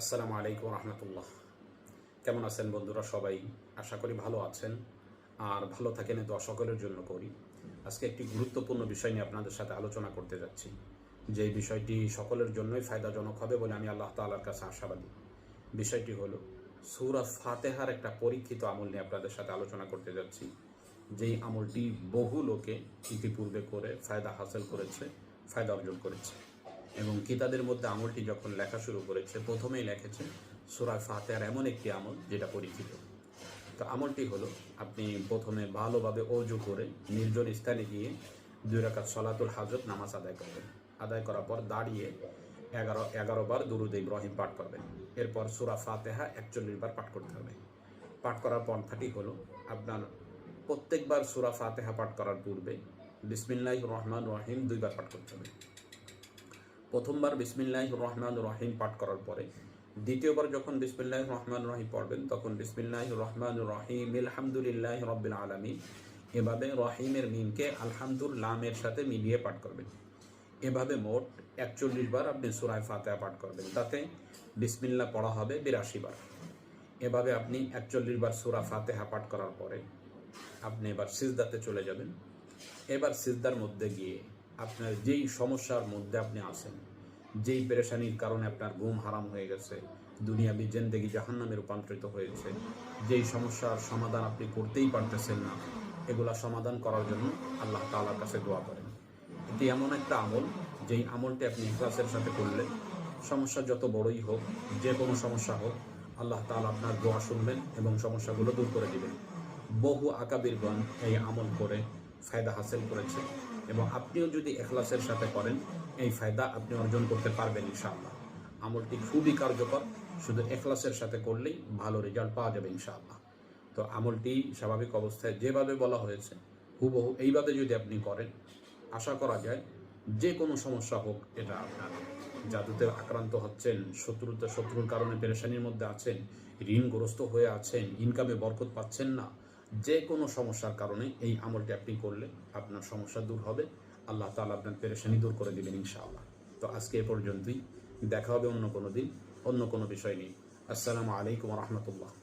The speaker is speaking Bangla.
আসসালামু আলাইকুম রহমতুল্লাহ। কেমন আছেন বন্ধুরা সবাই? আশা করি ভালো আছেন। আর ভালো থাকেন তো সকলের জন্য করি। আজকে একটি গুরুত্বপূর্ণ বিষয় নিয়ে আপনাদের সাথে আলোচনা করতে যাচ্ছি। যে বিষয়টি সকলের জন্যই ফায়দাজনক হবে বলে আমি আল্লাহ তাআলার কাছে আশাবাদী। বিষয়টি হলো, সুরা ফাতেহার একটা পরীক্ষিত আমল নিয়ে আপনাদের সাথে আলোচনা করতে যাচ্ছি। যেই আমলটি বহু লোকে ইতিপূর্বে করে ফায়দা হাসিল করেছে, ফায়দা অর্জন করেছে। এবং কিতাদের মধ্যে আমলটি যখন লেখা শুরু করেছে, প্রথমেই লিখেছে সুরায় ফাতেহার এমন একটি আমল যেটা পরিচিত। তো আমলটি হলো, আপনি প্রথমে ভালোভাবে অজু করে নির্জন স্থানে গিয়ে দুই রাকাত সলাতুল হাজত নামাজ আদায় করবেন। আদায় করার পর দাঁড়িয়ে এগারো এগারো বার দুরুদ ইব্রাহিম পাঠ করবেন। এরপর সুরা ফাতেহা একচল্লিশ বার পাঠ করতে হবে। পাঠ করার পন্থাটি হলো, আপনার প্রত্যেকবার সুরা ফাতেহা পাঠ করার পূর্বে বিসমিল্লাহ রহমান রহিম দুইবার পাঠ করতে হবে। প্রথমবার বিসমিল্লাহ রহমান রহিম পাঠ করার পরে, দ্বিতীয়বার যখন বিসমিল্লাহ রহমান রহিম পড়বেন, তখন বিসমিল্লাহ রহমান রহিম, আলহামদুলিল্লাহ রব্বিল আলমী এভাবে রহিমের মিমকে আলহামদুল্লামের সাথে মিলিয়ে পাঠ করবেন। এভাবে মোট একচল্লিশ বার আপনি সুরায় ফাতেহা পাঠ করবেন। তাতে বিসমিল্লা পড়া হবে বিরাশি বার। এভাবে আপনি একচল্লিশ বার সুরা ফাতেহা পাঠ করার পরে আপনি এবার সিজদাতে চলে যাবেন। এবার সিজদার মধ্যে গিয়ে আপনার যেই সমস্যার মধ্যে আপনি আছেন, যেই পেরেশানির কারণে আপনার ঘুম হারাম হয়ে গেছে দুনিয়াবি জেন্দেগি জাহান্নামে রূপান্তরিত হয়েছে, যেই সমস্যার সমাধান আপনি করতেই পারতেছেন না, এগুলা সমাধান করার জন্য আল্লাহ তাআলার কাছে দোয়া করেন। এটি এমন একটা আমল, যেই আমলটি আপনি ইখলাসের সাথে করলে সমস্যা যত বড়ই হোক যে কোনো সমস্যা হোক, আল্লাহ তাআলা আপনার দোয়া শুনবেন এবং সমস্যাগুলো দূর করে দিবেন। বহু আকাবিরগণ এই আমল করে ফায়দা হাসিল করেছে। এবং আপনিও যদি এখলাসের সাথে করেন, এই ফায়দা আপনি অর্জন করতে পারবেন ইনশাআল্লাহ। আমলটি খুবই কার্যকর, শুধু এখলাসের সাথে করলেই ভালো রেজাল্ট পাওয়া যাবে ইনশাআল্লাহ। তো আমলটি স্বাভাবিক অবস্থায় যেভাবে বলা হয়েছে, হুবহু এইভাবে যদি আপনি করেন, আশা করা যায় যে কোনো সমস্যা হোক, এটা আপনার জাদুতে আক্রান্ত হচ্ছেন, শত্রুতে শত্রুর কারণে পেরেশানির মধ্যে আছেন, ঋণগ্রস্ত হয়ে আছেন ইনকামে বরকত পাচ্ছেন না যে কোনো সমস্যার কারণে এই আমলটি আপনি করলে আপনার সমস্যা দূর হবে। আল্লাহ তালা আপনার পেরেশানি দূর করে দেবেন ইনশাআল্লাহ। তো আজকে এ পর্যন্তই। দেখা হবে অন্য কোনো দিন, অন্য কোনো বিষয় নিয়ে। আসসালামু আলাইকুম রহমতুল্লাহ।